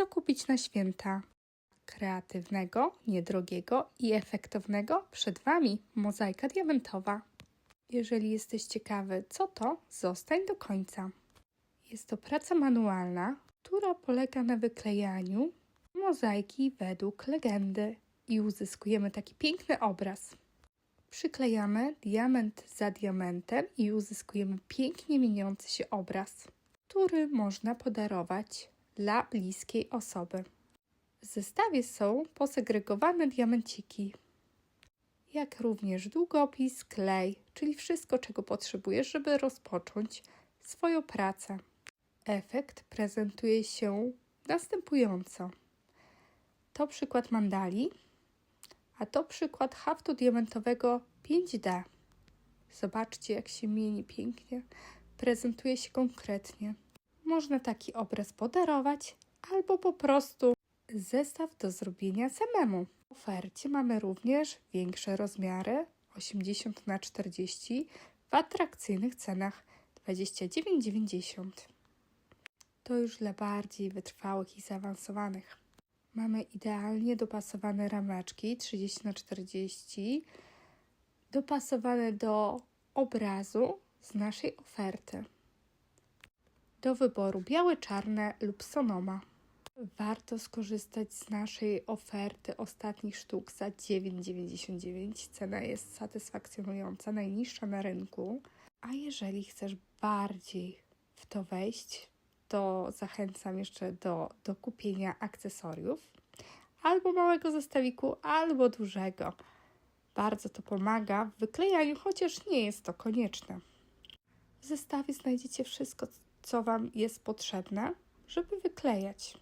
Co kupić na święta? Kreatywnego, niedrogiego i efektownego przed Wami mozaika diamentowa. Jeżeli jesteś ciekawy, co to, zostań do końca. Jest to praca manualna, która polega na wyklejaniu mozaiki według legendy i uzyskujemy taki piękny obraz. Przyklejamy diament za diamentem i uzyskujemy pięknie mieniący się obraz, który można podarować dla bliskiej osoby. W zestawie są posegregowane diamenciki, jak również długopis, klej, czyli wszystko, czego potrzebujesz, żeby rozpocząć swoją pracę. Efekt prezentuje się następująco. To przykład mandali, a to przykład haftu diamentowego 5D. Zobaczcie, jak się mieni pięknie, prezentuje się konkretnie. Można taki obraz podarować albo po prostu zestaw do zrobienia samemu. W ofercie mamy również większe rozmiary 80 na 40 w atrakcyjnych cenach 29,90. To już dla bardziej wytrwałych i zaawansowanych. Mamy idealnie dopasowane rameczki 30 na 40 dopasowane do obrazu z naszej oferty. Do wyboru białe, czarne lub sonoma. Warto skorzystać z naszej oferty ostatnich sztuk za 9,99. Cena jest satysfakcjonująca, najniższa na rynku. A jeżeli chcesz bardziej w to wejść, to zachęcam jeszcze do, do kupienia akcesoriów albo małego zestawiku, albo dużego. Bardzo to pomaga w wyklejaniu, chociaż nie jest to konieczne. W zestawie znajdziecie wszystko, co Wam jest potrzebne, żeby wyklejać.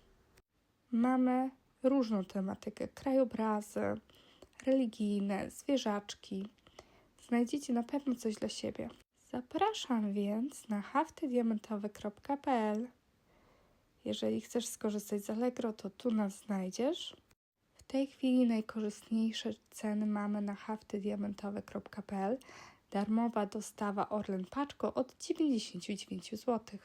Mamy różną tematykę: krajobrazy, religijne, zwierzaczki. Znajdziecie na pewno coś dla siebie. Zapraszam więc na haftydiamentowe.pl. Jeżeli chcesz skorzystać z Allegro, to tu nas znajdziesz. W tej chwili najkorzystniejsze ceny mamy na haftydiamentowe.pl. Darmowa dostawa Orlen Paczko od 99 zł.